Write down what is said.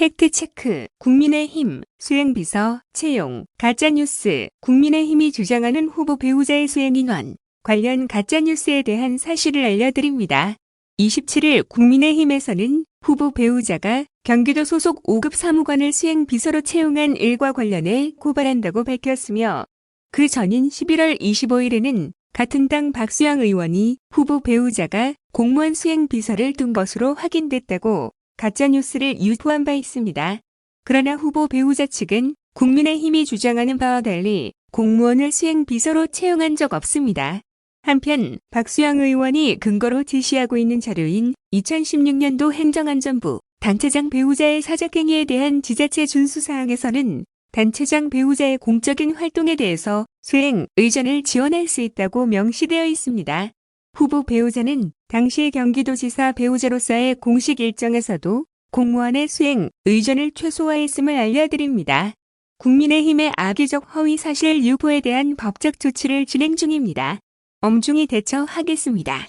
팩트체크, 국민의힘, 수행비서, 채용, 가짜뉴스, 국민의힘이 주장하는 후보 배우자의 수행인원, 관련 가짜뉴스에 대한 사실을 알려드립니다. 27일 국민의힘에서는 후보 배우자가 경기도 소속 5급 사무관을 수행비서로 채용한 일과 관련해 고발한다고 밝혔으며 그 전인 11월 25일에는 같은 당 박수영 의원이 후보 배우자가 공무원 수행비서를 둔 것으로 확인됐다고 가짜뉴스를 유포한 바 있습니다. 그러나 후보 배우자 측은 국민의힘이 주장하는 바와 달리 공무원을 수행비서로 채용한 적 없습니다. 한편 박수영 의원이 근거로 제시하고 있는 자료인 2016년도 행정안전부 단체장 배우자의 사적행위에 대한 지자체 준수사항에서는 단체장 배우자의 공적인 활동에 대해서 수행 의전을 지원할 수 있다고 명시되어 있습니다. 후보 배우자는 당시 경기도지사 배우자로서의 공식 일정에서도 공무원의 수행 의전을 최소화했음을 알려드립니다. 국민의힘의 악의적 허위 사실 유포에 대한 법적 조치를 진행 중입니다. 엄중히 대처하겠습니다.